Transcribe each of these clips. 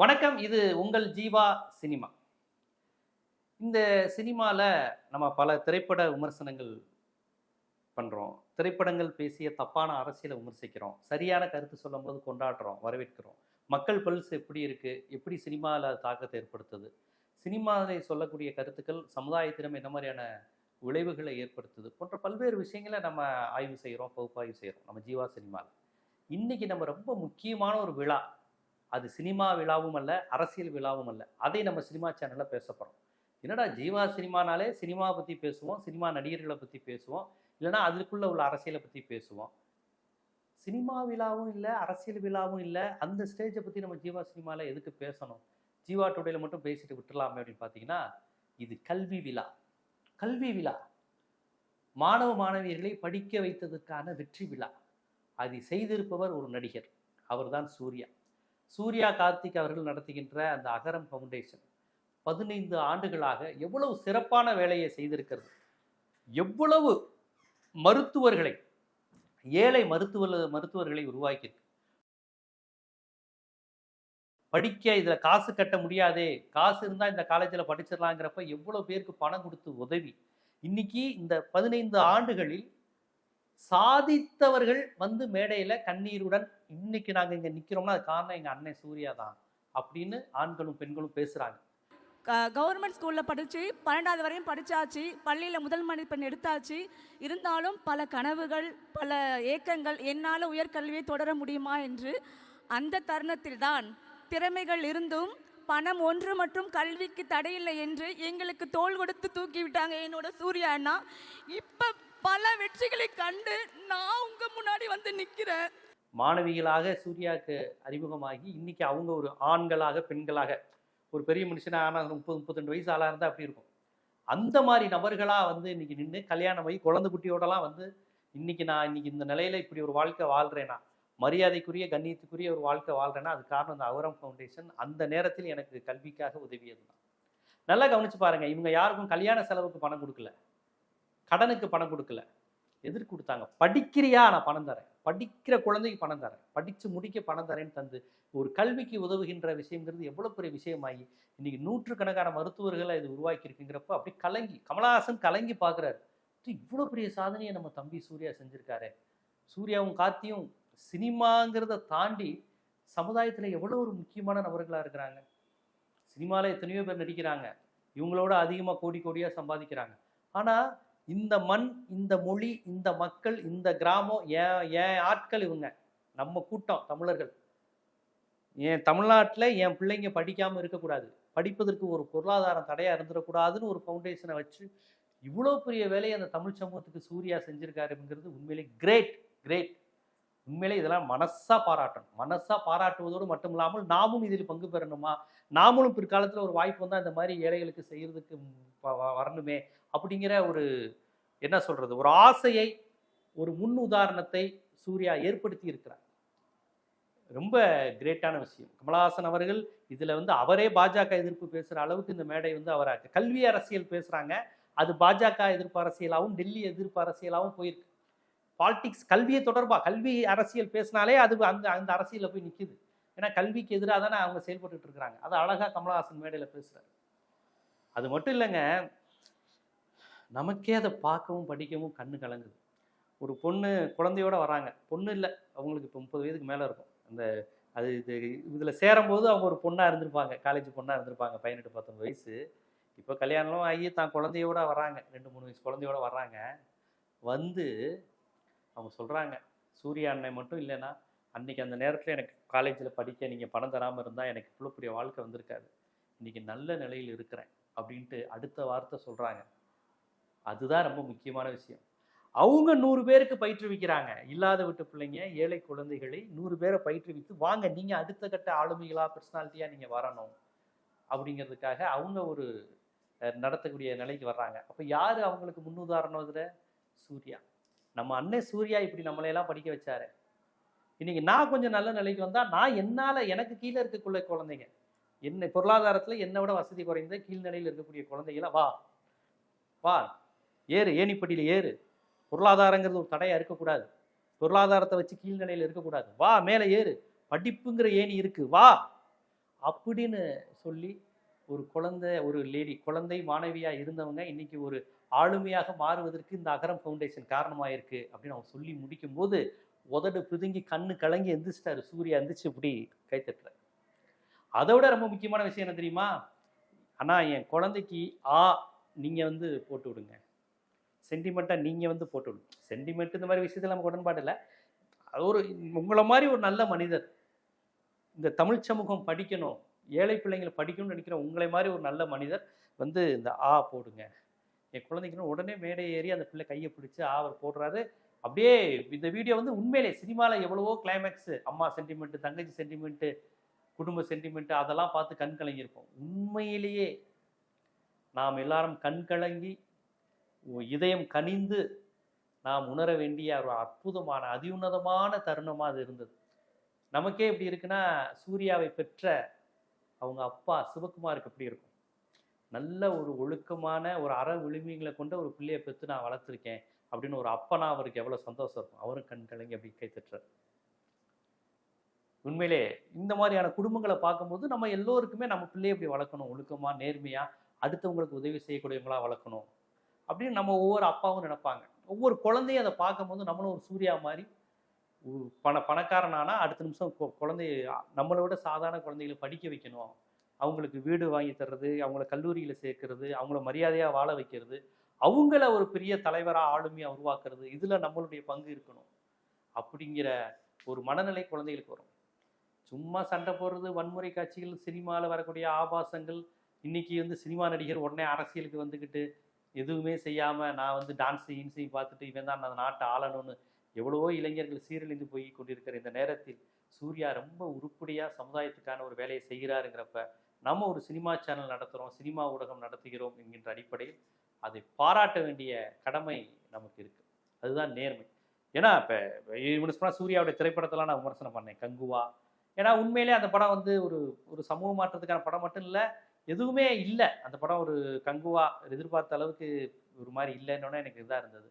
வணக்கம் இது உங்கள் ஜீவா சினிமா. இந்த சினிமாவில் நம்ம பல திரைப்பட விமர்சனங்கள் பண்ணுறோம் திரைப்படங்கள் பேசிய தப்பான அரசியலை விமர்சிக்கிறோம். சரியான கருத்து சொல்லும்போது கொண்டாடுறோம் வரவேற்கிறோம். மக்கள் பல்ஸ் எப்படி இருக்குது எப்படி சினிமாவில் தாக்கத்தை ஏற்படுத்துது? சினிமாவில் சொல்லக்கூடிய கருத்துக்கள் சமுதாயத்திடம் என்ன மாதிரியான விளைவுகளை ஏற்படுத்துது போன்ற பல்வேறு விஷயங்களை நம்ம ஆய்வு செய்கிறோம் பகுப்பாய்வு செய்கிறோம் நம்ம ஜீவா சினிமாவில் இன்றைக்கி நம்ம ரொம்ப முக்கியமான ஒரு விழா. அது சினிமா விழாவும் அல்ல அரசியல் விழாவும் அல்ல. அதை நம்ம சினிமா சேனலில் பேச போகிறோம் என்னடா ஜீவா சினிமானாலே சினிமாவை பற்றி பேசுவோம் சினிமா நடிகர்களை பற்றி பேசுவோம் இல்லைன்னா அதுக்குள்ளே உள்ள அரசியலை பற்றி பேசுவோம். சினிமா விழாவும் இல்லை அரசியல் விழாவும் இல்லை அந்த ஸ்டேஜை பற்றி நம்ம ஜீவா சினிமாவில் எதுக்கு பேசணும்? ஜீவா டுடேல மட்டும் பேசிட்டு விட்டுலாமே அப்படின்னு பார்த்தீங்கன்னா இது கல்வி விழா. கல்வி விழா. மாணவ மாணவியர்களை படிக்க வைத்ததற்கான வெற்றி விழா. அதை செய்திருப்பவர் ஒரு நடிகர். அவர்தான் சூர்யா. சூர்யா கார்த்திக் அவர்கள் நடத்துகின்ற அந்த அகரம் ஃபவுண்டேஷன் பதினைந்து ஆண்டுகளாக எவ்வளவு சிறப்பான வேலையை செய்திருக்கிறது. எவ்வளவு மருத்துவர்களை ஏழை மருத்துவ மருத்துவர்களை உருவாக்கியிருக்கு. படிக்க இதில் காசு கட்ட முடியாதே காசு இருந்தால் இந்த காலேஜில் படிச்சிடலாங்கிறப்ப எவ்வளோ பேருக்கு பணம் கொடுத்து உதவி. இன்னைக்கு இந்த பதினைந்து ஆண்டுகளில் சாதித்தவர்கள் வந்து மேடையில் கண்ணீருடன் இன்னைக்கு நாங்கள் இங்கே நிற்கிறோம்னா அது காரணம் எங்கள் அண்ணன் சூர்யா தான் அப்படின்னு ஆண்களும் பெண்களும் பேசுகிறாங்க கவர்மெண்ட் ஸ்கூலில் படித்து பன்னெண்டாவது வரையும் படித்தாச்சு பள்ளியில் முதல் மதிப்பெண் எடுத்தாச்சு. இருந்தாலும் பல கனவுகள் பல ஏக்கங்கள் என்னால் உயர்கல்வியை தொடர முடியுமா என்று அந்த தருணத்தில் தான் திறமைகள் இருந்தும் பணம் ஒன்று மற்றும் கல்விக்கு தடையில்லை என்று எங்களுக்கு தோள் கொடுத்து தூக்கி விட்டாங்க என்னோட சூர்யா அண்ணா. இப்போ பல வெற்றிகளை கண்டு நான் உங்கள் முன்னாடி வந்து நிக்கிறேன். மாணவிகளாக சூர்யாவுக்கு அறிமுகமாகி இன்னைக்கு அவங்க ஒரு ஆண்களாக பெண்களாக ஒரு பெரிய மனுஷனாக ஆனால் முப்பது முப்பத்தெண்டு வயசு ஆளாக இருந்தால் அப்படி இருக்கும். அந்த மாதிரி நபர்களாக வந்து இன்னைக்கு நின்று கல்யாணம் ஆகி குழந்தை குட்டியோடலாம் வந்து இன்னைக்கு நான் இன்னைக்கு இந்த நிலையில இப்படி ஒரு வாழ்க்கை வாழ்றேனா மரியாதைக்குரிய கண்ணியத்துக்குரிய ஒரு வாழ்க்கை வாழ்றேன்னா அது காரணம் அந்த அவரம் ஃபவுண்டேஷன் அந்த நேரத்தில் எனக்கு கல்விக்காக உதவியது தான் நல்லா கவனிச்சு பாருங்க இவங்க யாருக்கும் கல்யாண செலவுக்கு பணம் கொடுக்கல. கடனுக்கு பணம் கொடுக்கல. எதிர்க்கு கொடுத்தாங்க. படிக்கிறியா? நான் பணம் தரேன். படிக்கிற குழந்தைக்கு பணம் தரேன். படித்து முடிக்க பணம் தரேன்னு தந்து ஒரு கல்விக்கு உதவுகின்ற விஷயங்கிறது எவ்வளோ பெரிய விஷயமாகி இன்னைக்கு நூற்றுக்கணக்கான மருத்துவர்களை இது உருவாக்கி இருக்குங்கிறப்ப அப்படி கலங்கி கமலஹாசன் கலங்கி பார்க்குறாரு. இவ்வளோ பெரிய சாதனையை நம்ம தம்பி சூர்யா செஞ்சுருக்காரு. சூர்யாவும் கார்த்தியும் சினிமாங்கிறத தாண்டி சமுதாயத்தில் எவ்வளோ ஒரு முக்கியமான நபர்களாக இருக்கிறாங்க. சினிமாவில் எத்தனையோ பேர் நடிக்கிறாங்க. இவங்களோட அதிகமாக கோடி கோடியாக சம்பாதிக்கிறாங்க. ஆனால் இந்த மண் இந்த மொழி இந்த மக்கள் இந்த கிராமம் ஏன் ஏன் ஆட்கள் இவங்க. நம்ம கூட்டம் தமிழர்கள். என் தமிழ்நாட்டில் என் பிள்ளைங்க படிக்காமல் இருக்கக்கூடாது. படிப்பதற்கு ஒரு பொருளாதாரம் தடையாக இருந்துடக்கூடாதுன்னு ஒரு ஃபவுண்டேஷனை வச்சு இவ்வளோ பெரிய வேலையை அந்த தமிழ் சமூகத்துக்கு சூர்யா செஞ்சிருக்காருங்கிறது உண்மையிலே கிரேட் கிரேட் உண்மையிலே இதெல்லாம் மனசா பாராட்டணும். மனசா பாராட்டுவதோடு மட்டும் இல்லாமல் நாமும் இதில் பங்கு பெறணுமா? நாமளும் பிற்காலத்தில் ஒரு வாய்ப்பு வந்தால் இந்த மாதிரி ஏழைகளுக்கு செய்கிறதுக்கு வ- வரணுமே அப்படிங்கிற ஒரு என்ன சொல்றது? ஒரு ஆசையை ஒரு முன் உதாரணத்தை சூர்யா ஏற்படுத்தி இருக்கிறார் ரொம்ப கிரேட்டான விஷயம். கமலஹாசன் அவர்கள் இதில் வந்து அவரே பாஜக எதிர்ப்பு பேசுகிற அளவுக்கு இந்த மேடை வந்து அவர் கல்வி அரசியல் பேசுகிறாங்க அது பாஜக எதிர்ப்பு அரசியலாகவும் டெல்லி எதிர்ப்பு அரசியலாகவும் போயிருக்கு. பாலிடிக்ஸ் கல்வியை தொடர்பாக கல்வி அரசியல் பேசினாலே அது அந்த அந்த அரசியலில் போய் நிற்கிது ஏன்னா கல்விக்கு எதிராக தானே அவங்க செயல்பட்டு இருக்கிறாங்க. அது அழகாக கமலஹாசன் மேடையில் பேசுறாரு. அது மட்டும் இல்லைங்க நமக்கே அதை பார்க்கவும் படிக்கவும் கண்ணு கலங்குது. ஒரு பொண்ணு குழந்தையோட வராங்க. பொண்ணு இல்லை. அவங்களுக்கு இப்போ முப்பது வயதுக்கு மேலே இருக்கும். அந்த அது இது இதில் சேரும்போது அவங்க ஒரு பொண்ணாக இருந்திருப்பாங்க. காலேஜ் பொண்ணாக இருந்திருப்பாங்க. பதினெட்டு பத்தொம்பது வயசு. இப்போ கல்யாணம் ஆகி தான் குழந்தையோட வராங்க. ரெண்டு மூணு வயசு குழந்தையோட வர்றாங்க. வந்து அவங்க சொல்கிறாங்க சூர்யா அண்ணன் மட்டும் இல்லைன்னா அன்றைக்கி அந்த நேரத்தில் எனக்கு காலேஜில் படிக்க நீங்கள் பணம் தராமல் இருந்தால் எனக்கு இவ்வளோ பெரிய வாழ்க்கை வந்திருக்காது. இன்னைக்கு நல்ல நிலையில் இருக்கிறேன் அப்படின்ட்டு அடுத்த வார்த்தை சொல்கிறாங்க அதுதான் ரொம்ப முக்கியமான விஷயம். அவங்க நூறு பேருக்கு பயிற்றுவிக்கிறாங்க. இல்லாத விட்டு பிள்ளைங்க ஏழை குழந்தைகளை நூறு பேரை பயிற்றுவித்து வாங்க நீங்கள் அடுத்த கட்ட ஆளுமைகளாக பர்சனாலிட்டியாக நீங்கள் வரணும். அப்படிங்கிறதுக்காக அவங்க ஒரு நடத்தக்கூடிய நிலைக்கு வர்றாங்க. அப்போ யார் அவங்களுக்கு முன்னுதாரணம் இதில்? சூர்யா. நம்ம அண்ணன் சூர்யா இப்படி நம்மளையெல்லாம் படிக்க வச்சாரு. இன்னைக்கு நான் கொஞ்சம் நல்ல நிலைக்கு வந்தா நான் என்னால எனக்கு கீழே இருக்கக்குள்ள குழந்தைங்க. என்ன பொருளாதாரத்துல என்னை விட வசதி குறைந்த கீழ்நிலையில் இருக்கக்கூடிய குழந்தைகளை வா. வா. ஏறு ஏணிப்படியில் ஏறு. பொருளாதாரங்கிறது ஒரு தடையா இருக்கக்கூடாது. பொருளாதாரத்தை வச்சு கீழ்நிலையில் இருக்கக்கூடாது. வா மேலே ஏறு. படிப்புங்கிற ஏணி இருக்கு. வா. அப்படின்னு சொல்லி ஒரு குழந்தை ஒரு லேடி குழந்தை மாணவியா இருந்தவங்க இன்னைக்கு ஒரு ஆளுமையாக மாறுவதற்கு இந்த அகரம் ஃபவுண்டேஷன் காரணமாக இருக்கு அப்படின்னு அவங்க சொல்லி முடிக்கும் போது உதடு பிதுங்கி கண்ணு கலங்கி எந்திரிச்சிட்டாரு. சூர்யா எந்திரிச்சு இப்படி கைத்தட்டுற அதை விட ரொம்ப முக்கியமான விஷயம் என்ன தெரியுமா? அண்ணா என் குழந்தைக்கு ஆ நீங்கள் வந்து போட்டு விடுங்க. சென்டிமெண்ட்டாக நீங்கள் வந்து போட்டு விடுங்க சென்டிமெண்ட் இந்த மாதிரி விஷயத்துல நமக்கு உடன்பாடு இல்லை. ஒரு உங்களை மாதிரி ஒரு நல்ல மனிதர் இந்த தமிழ் சமூகம் படிக்கணும் ஏழை பிள்ளைங்களை படிக்கணும்னு நினைக்கிற உங்களை மாதிரி ஒரு நல்ல மனிதர் வந்து இந்த ஆ போடுங்க. என் குழந்தைக்குன்னு உடனே மேடை ஏறி அந்த பிள்ளை கையை பிடிச்சி அவர் போடுறாரு. அப்படியே இந்த வீடியோ வந்து உண்மையிலே சினிமாவில் எவ்வளவோ கிளைமேக்ஸ் அம்மா சென்டிமெண்ட்டு தங்கச்சி சென்டிமெண்ட்டு குடும்ப சென்டிமெண்ட்டு அதெல்லாம் பார்த்து கண் கலங்கியிருப்போம். உண்மையிலேயே நாம் எல்லாரும் கண் கலங்கி இதயம் கனிந்து நாம் உணர வேண்டிய ஒரு அற்புதமான அதியுன்னதமான தருணமாக அது இருந்தது. நமக்கே இப்படி இருக்குன்னா சூர்யாவை பெற்ற அவங்க அப்பா சிவகுமாருக்கு எப்படி இருக்கும்? நல்ல ஒரு ஒழுக்கமான ஒரு அற விழுமியங்களை கொண்ட ஒரு பிள்ளையை பெற்று நான் வளர்த்துருக்கேன் அப்படின்னு ஒரு அப்பனா அவருக்கு எவ்வளோ சந்தோஷம் இருக்கும். அவரும் கண் கலங்கி அப்படி கை தட்டுறார். உண்மையிலே இந்த மாதிரியான குடும்பங்களை பார்க்கும்போது நம்ம எல்லோருக்குமே நம்ம பிள்ளையை இப்படி வளர்க்கணும் ஒழுக்கமாக நேர்மையாக அடுத்தவங்களுக்கு உதவி செய்யக்கூடியவங்களா வளர்க்கணும் அப்படின்னு நம்ம ஒவ்வொரு அப்பாவும் நினைப்பாங்க. ஒவ்வொரு குழந்தையும் அதை பார்க்கும்போது நம்மளும் ஒரு சூர்யா மாதிரி பண பணக்காரனானா அடுத்த நிமிஷம் கு- குழந்தைய நம்மளை விட சாதாரண குழந்தைகளை படிக்க வைக்கணும். அவங்களுக்கு வீடு வாங்கி தர்றது அவங்கள கல்லூரியில் சேர்க்கறது அவங்கள மரியாதையாக வாழ வைக்கிறது அவங்கள ஒரு பெரிய தலைவராக ஆளுமையாக உருவாக்குறது இதில் நம்மளுடைய பங்கு இருக்கணும். அப்படிங்கிற ஒரு மனநிலை குழந்தைகளுக்கு வரும். சும்மா சண்டை போடுறது வன்முறை காட்சிகள் சினிமாவில் வரக்கூடிய ஆபாசங்கள் இன்னைக்கு வந்து சினிமா நடிகர் உடனே அரசியலுக்கு வந்துக்கிட்டு எதுவுமே செய்யாமல் நான் வந்து டான்ஸு இன்சையும் பார்த்துட்டு இவன் தான் அந்த நாட்டை ஆளணும்னு எவ்வளவோ இளைஞர்கள் சீரழிந்து போய் கொண்டிருக்கிற இந்த நேரத்தில் சூர்யா ரொம்ப உருப்படியாக சமுதாயத்துக்கான ஒரு வேலையை செய்கிறாருங்கிறப்ப நம்ம ஒரு சினிமா சேனல் நடத்துகிறோம் சினிமா ஊடகம் நடத்துகிறோம் என்கின்ற அடிப்படையில் அதை பாராட்ட வேண்டிய கடமை நமக்கு இருக்குது அதுதான் நேர்மை. ஏன்னா இப்போ இவனு சொன்னால் சூர்யாவுடைய திரைப்படத்தெல்லாம் நான் விமர்சனம் பண்ணேன் கங்குவா. ஏன்னா உண்மையிலே அந்த படம் வந்து ஒரு ஒரு சமூக மாற்றத்துக்கான படம் மட்டும் இல்லை எதுவுமே இல்லை. அந்த படம் ஒரு கங்குவா எதிர்பார்த்த அளவுக்கு ஒரு மாதிரி இல்லைன்னொன்னே எனக்கு இதாக இருந்தது.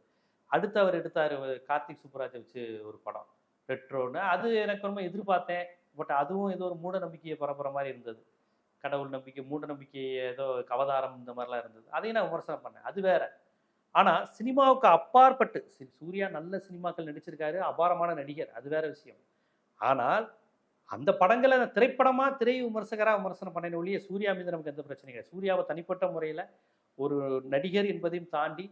அடுத்து அவர் எடுத்தார் கார்த்திக் சுப்ராஜை வச்சு ஒரு படம். ரெட்ரோன்னு அது எனக்கு ரொம்ப எதிர்பார்த்தேன். பட் அதுவும் ஏதோ ஒரு மூட நம்பிக்கையை பரப்புற மாதிரி இருந்தது. கடவுள் நம்பிக்கை மூட நம்பிக்கை ஏதோ கவதாரம் இந்த மாதிரிலாம் இருந்தது. அதையும் நான் விமர்சனம் பண்ணேன். அது வேற. ஆனால் சினிமாவுக்கு அப்பாற்பட்டு சூர்யா நல்ல சினிமாக்கள் நடிச்சிருக்காரு அபாரமான நடிகர். அது வேற விஷயம். ஆனால் அந்த படங்களை திரைப்படமாக திரை விமர்சகராக விமர்சனம் பண்ணேன் ஒழிய சூர்யா மீது நமக்கு எந்த பிரச்சனையும் கிடையாது. சூர்யாவை தனிப்பட்ட முறையில் ஒரு நடிகர் என்பதையும் தாண்டி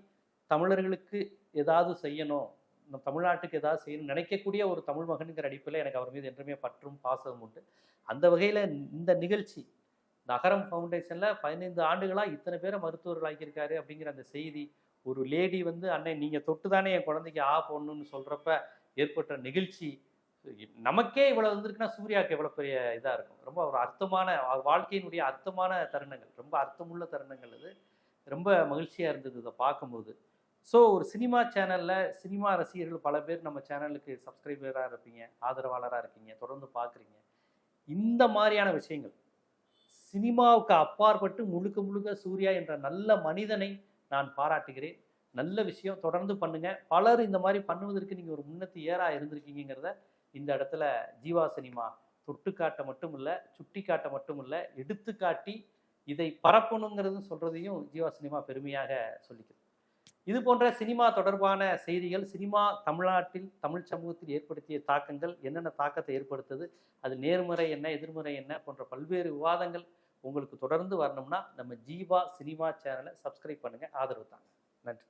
தமிழர்களுக்கு ஏதாவது செய்யணும் நம்ம தமிழ்நாட்டுக்கு ஏதாவது செய்யணும் நினைக்கக்கூடிய ஒரு தமிழ் மகனுங்கிற அடிப்பில் எனக்கு அவர் மீது என்றுமே பற்றும் பாசமும் உண்டு. அந்த வகையில் இந்த நிகழ்ச்சி இந்த அகரம் ஃபவுண்டேஷனில் பதினைந்து ஆண்டுகளாக இத்தனை பேரை மருத்துவர்கள் ஆக்கியிருக்காரு அப்படிங்கிற அந்த செய்தி ஒரு லேடி வந்து அன்னை நீங்கள் தொட்டு தானே என் குழந்தைக்கு ஆ பொண்ணுன்னு சொல்கிறப்ப ஏற்பட்ட நிகழ்ச்சி நமக்கே இவ்வளோ வந்திருக்குன்னா சூர்யாவுக்கு எவ்வளோ பெரிய இதாக இருக்கும்? ரொம்ப ஒரு அர்த்தமான வாழ்க்கையினுடைய அர்த்தமான தருணங்கள் ரொம்ப அர்த்தமுள்ள தருணங்கள் அது. ரொம்ப மகிழ்ச்சியாக இருந்தது இதை பார்க்கும்போது. ஸோ ஒரு சினிமா சேனலில் சினிமா ரசிகர்கள் பல பேர் நம்ம சேனலுக்கு சப்ஸ்கிரைபராக இருப்பீங்க ஆதரவாளராக இருக்கீங்க தொடர்ந்து பார்க்குறீங்க. இந்த மாதிரியான விஷயங்கள் சினிமாவுக்கு அப்பாற்பட்டு முழுக்க முழுக்க சூர்யா என்ற நல்ல மனிதனை நான் பாராட்டுகிறேன். நல்ல விஷயம் தொடர்ந்து பண்ணுங்க. பலர் இந்த மாதிரி பண்ணுவதற்கு நீங்கள் ஒரு முன்னத்து ஏறா இருந்திருக்கீங்கிறத இந்த இடத்துல ஜீவா சினிமா தொட்டு காட்ட மட்டும் இல்லை சுட்டி காட்ட மட்டும் இல்லை எடுத்து காட்டி இதை பரப்பணுங்கிறது சொல்றதையும் ஜீவா சினிமா பெருமையாக சொல்லிக்கிறது இது போன்ற சினிமா தொடர்பான செய்திகள் சினிமா தமிழ்நாட்டில் தமிழ் சமூகத்தில் ஏற்படுத்திய தாக்கங்கள் என்னென்ன தாக்கத்தை ஏற்படுத்தது அது நேர்முறை என்ன எதிர்முறை என்ன போன்ற பல்வேறு விவாதங்கள் உங்களுக்கு தொடர்ந்து வரணும்னா நம்ம ஜீவா சினிமா சேனலை சப்ஸ்கிரைப் பண்ணுங்கள் ஆதரவு தாங்க. நன்றி.